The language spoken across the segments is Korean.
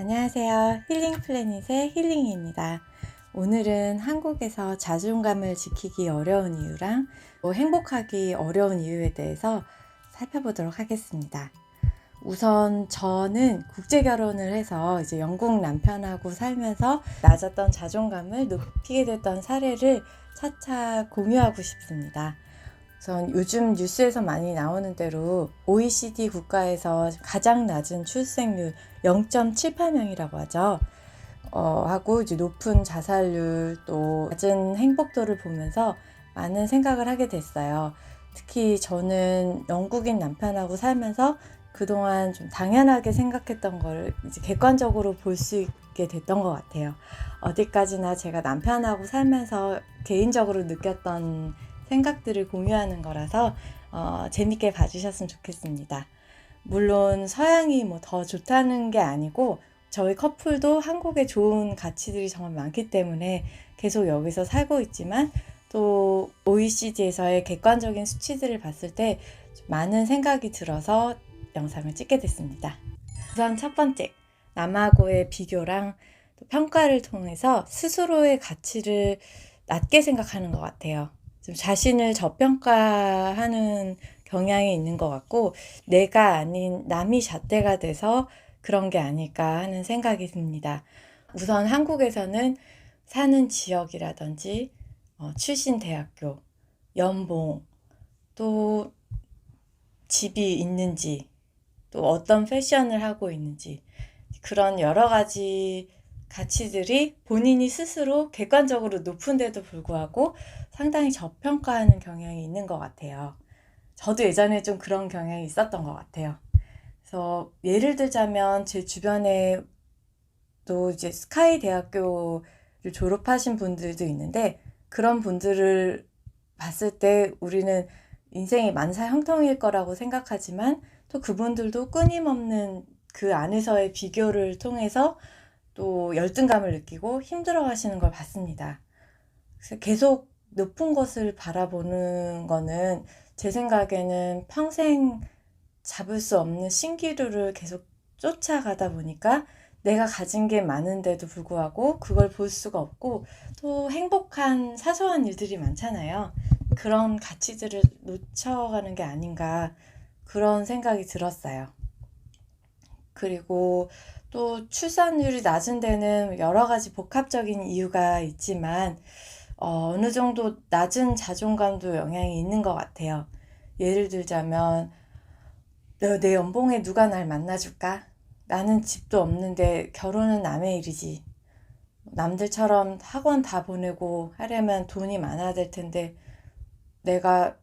안녕하세요. 힐링 플래닛의 힐링입니다. 오늘은 한국에서 자존감을 지키기 어려운 이유랑 또 행복하기 어려운 이유에 대해서 살펴보도록 하겠습니다. 우선 저는 국제 결혼을 해서 이제 영국 남편하고 살면서 낮았던 자존감을 높이게 됐던 사례를 차차 공유하고 싶습니다. 우선 요즘 뉴스에서 많이 나오는 대로 OECD 국가에서 가장 낮은 출생률 0.78명이라고 하죠. 어, 하고 이제 높은 자살률 또 낮은 행복도를 보면서 많은 생각을 하게 됐어요. 특히 저는 영국인 남편하고 살면서 그동안 좀 당연하게 생각했던 걸 이제 객관적으로 볼 수 있게 됐던 것 같아요. 어디까지나 제가 남편하고 살면서 개인적으로 느꼈던 생각들을 공유하는 거라서 어, 재밌게 봐주셨으면 좋겠습니다. 물론 서양이 뭐 더 좋다는 게 아니고 저희 커플도 한국에 좋은 가치들이 정말 많기 때문에 계속 여기서 살고 있지만 또 OECD에서의 객관적인 수치들을 봤을 때 많은 생각이 들어서 영상을 찍게 됐습니다. 우선 첫 번째, 남하고의 비교랑 또 평가를 통해서 스스로의 가치를 낮게 생각하는 것 같아요. 좀 자신을 저평가하는 경향이 있는 것 같고 내가 아닌 남이 잣대가 돼서 그런 게 아닐까 하는 생각이 듭니다. 우선 한국에서는 사는 지역이라든지 어, 출신 대학교, 연봉, 또 집이 있는지, 또 어떤 패션을 하고 있는지 그런 여러 가지 가치들이 본인이 스스로 객관적으로 높은데도 불구하고 상당히 저평가하는 경향이 있는 것 같아요. 저도 예전에 좀 그런 경향이 있었던 것 같아요. 그래서 예를 들자면 제 주변에 또 이제 스카이 대학교를 졸업하신 분들도 있는데 그런 분들을 봤을 때 우리는 인생이 만사 형통일 거라고 생각하지만 또 그분들도 끊임없는 그 안에서의 비교를 통해서 또 열등감을 느끼고 힘들어 하시는 걸 봤습니다. 그래서 계속 높은 것을 바라보는 거는 제 생각에는 평생 잡을 수 없는 신기루를 계속 쫓아가다 보니까 내가 가진 게 많은데도 불구하고 그걸 볼 수가 없고 또 행복한 사소한 일들이 많잖아요. 그런 가치들을 놓쳐가는 게 아닌가 그런 생각이 들었어요. 그리고 또 출산율이 낮은 데는 여러 가지 복합적인 이유가 있지만 어, 어느 정도 낮은 자존감도 영향이 있는 것 같아요. 예를 들자면 내, 내 연봉에 누가 날 만나줄까? 나는 집도 없는데 결혼은 남의 일이지. 남들처럼 학원 다 보내고 하려면 돈이 많아야 될 텐데 내가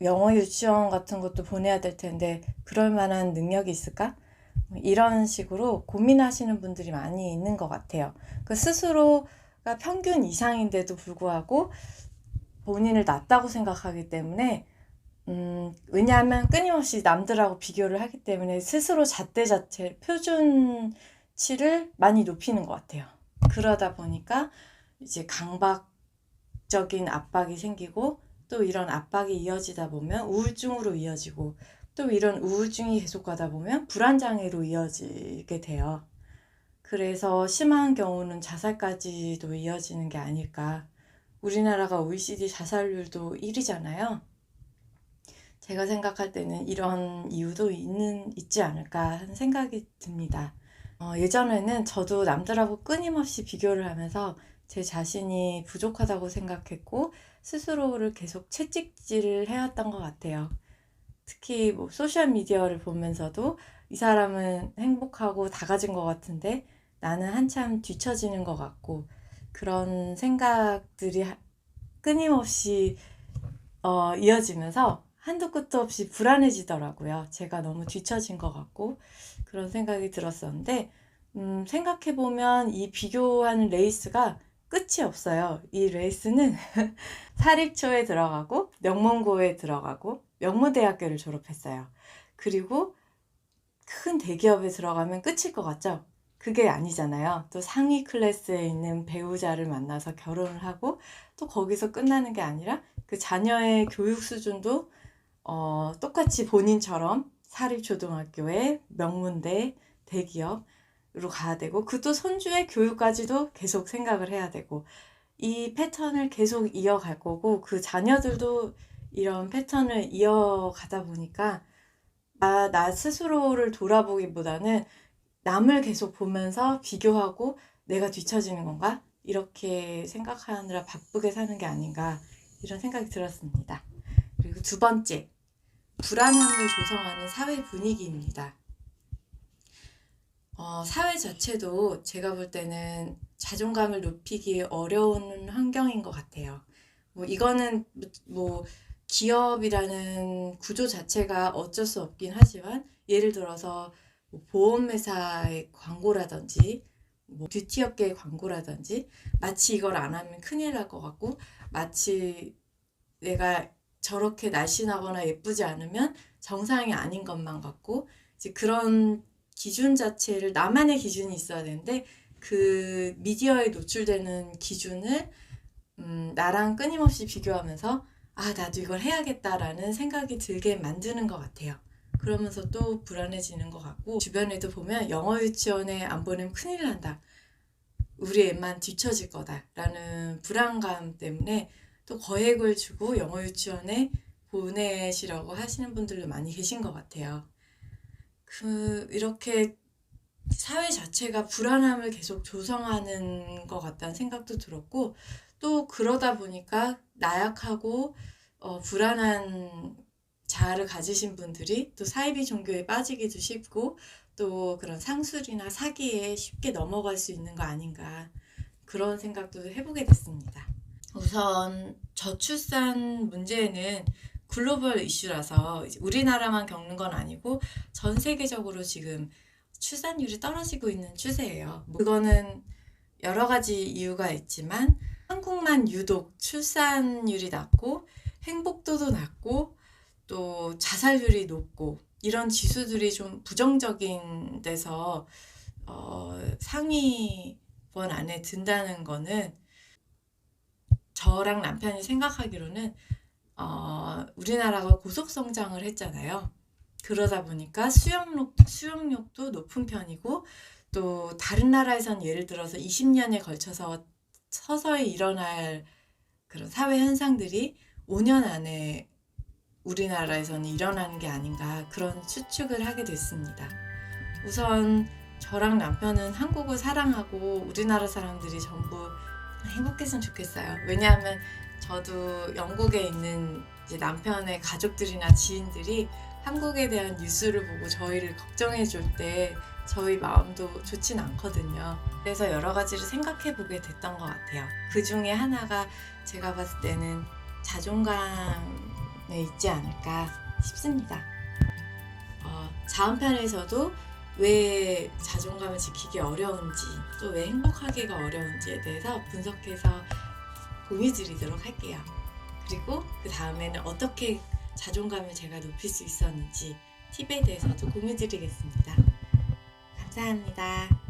영어 유치원 같은 것도 보내야 될 텐데 그럴 만한 능력이 있을까? 이런 식으로 고민하시는 분들이 많이 있는 것 같아요. 그 스스로가 평균 이상인데도 불구하고 본인을 낮다고 생각하기 때문에 음, 왜냐하면 끊임없이 남들하고 비교를 하기 때문에 스스로 잣대 자체 표준치를 많이 높이는 것 같아요. 그러다 보니까 이제 강박적인 압박이 생기고 또 이런 압박이 이어지다 보면 우울증으로 이어지고 또 이런 우울증이 계속 가다 보면 불안장애로 이어지게 돼요. 그래서 심한 경우는 자살까지도 이어지는 게 아닐까. 우리나라가 OECD 자살률도 1위잖아요. 제가 생각할 때는 이런 이유도 있는, 있지 않을까 하는 생각이 듭니다. 어, 예전에는 저도 남들하고 끊임없이 비교를 하면서 제 자신이 부족하다고 생각했고 스스로를 계속 채찍질을 해왔던 것 같아요. 특히 뭐 소셜 미디어를 보면서도 이 사람은 행복하고 다 가진 것 같은데 나는 한참 뒤처지는 것 같고 그런 생각들이 끊임없이 어, 이어지면서 한도 끝도 없이 불안해지더라고요. 제가 너무 뒤처진 것 같고 그런 생각이 들었었는데 음, 생각해 보면 이 비교하는 레이스가 끝이 없어요. 이 레이스는 사립초에 들어가고 명문고에 들어가고 명문대학교를 졸업했어요. 그리고 큰 대기업에 들어가면 끝일 것 같죠? 그게 아니잖아요. 또 상위 클래스에 있는 배우자를 만나서 결혼을 하고 또 거기서 끝나는 게 아니라 그 자녀의 교육 수준도 어, 똑같이 본인처럼 사립초등학교에 명문대 대기업 가야 되고 그 또 손주의 교육까지도 계속 생각을 해야 되고 이 패턴을 계속 이어갈 거고 그 자녀들도 이런 패턴을 이어가다 보니까 나, 나 스스로를 돌아보기보다는 남을 계속 보면서 비교하고 내가 뒤처지는 건가? 이렇게 생각하느라 바쁘게 사는 게 아닌가 이런 생각이 들었습니다. 그리고 두 번째, 불안함을 조성하는 사회 분위기입니다. 어, 사회 자체도 제가 볼 때는 자존감을 높이기 어려운 환경인 것 같아요. 뭐 이거는 뭐 기업이라는 구조 자체가 어쩔 수 없긴 하지만 예를 들어서 뭐 보험회사의 광고라든지 뭐 뷰티 업계의 광고라든지 마치 이걸 안 하면 큰일 날 것 같고 마치 내가 저렇게 날씬하거나 예쁘지 않으면 정상이 아닌 것만 같고 이제 그런 기준 자체를 나만의 기준이 있어야 되는데 그 미디어에 노출되는 기준을 음, 나랑 끊임없이 비교하면서 아 나도 이걸 해야겠다라는 생각이 들게 만드는 것 같아요. 그러면서 또 불안해지는 것 같고 주변에도 보면 영어 유치원에 안 보내면 큰일 난다. 우리 애만 뒤처질 거다라는 불안감 때문에 또 거액을 주고 영어 유치원에 보내시라고 하시는 분들도 많이 계신 것 같아요. 그 이렇게 사회 자체가 불안함을 계속 조성하는 것 같다는 생각도 들었고 또 그러다 보니까 나약하고 어, 불안한 자아를 가지신 분들이 또 사이비 종교에 빠지기도 쉽고 또 그런 상술이나 사기에 쉽게 넘어갈 수 있는 거 아닌가 그런 생각도 해보게 됐습니다. 우선 저출산 문제는 글로벌 이슈라서 우리나라만 겪는 건 아니고 전 세계적으로 지금 출산율이 떨어지고 있는 추세예요. 뭐 그거는 여러 가지 이유가 있지만 한국만 유독 출산율이 낮고 행복도도 낮고 또 자살률이 높고 이런 지수들이 좀 부정적인 데서 어, 상위권 안에 든다는 거는 저랑 남편이 생각하기로는 어, 우리나라가 고속 성장을 했잖아요. 그러다 보니까 수용력, 수용력도 높은 편이고 또 다른 나라에선 예를 들어서 20년에 걸쳐서 서서히 일어날 그런 사회 현상들이 5년 안에 우리나라에서는 일어나는 게 아닌가 그런 추측을 하게 됐습니다. 우선 저랑 남편은 한국을 사랑하고 우리나라 사람들이 전부 행복했으면 좋겠어요. 왜냐하면 저도 영국에 있는 남편의 가족들이나 지인들이 한국에 대한 뉴스를 보고 저희를 걱정해 줄 때 저희 마음도 좋진 않거든요. 그래서 여러 가지를 생각해 보게 됐던 것 같아요. 그 중에 하나가 제가 봤을 때는 자존감 에 있지 않을까 싶습니다. 어, 자음편에서도 왜 자존감을 지키기 어려운지 또 왜 행복하기가 어려운지에 대해서 분석해서 공유 드리도록 할게요. 그리고 그 다음에는 어떻게 자존감을 제가 높일 수 있었는지 팁에 대해서도 공유 드리겠습니다. 감사합니다.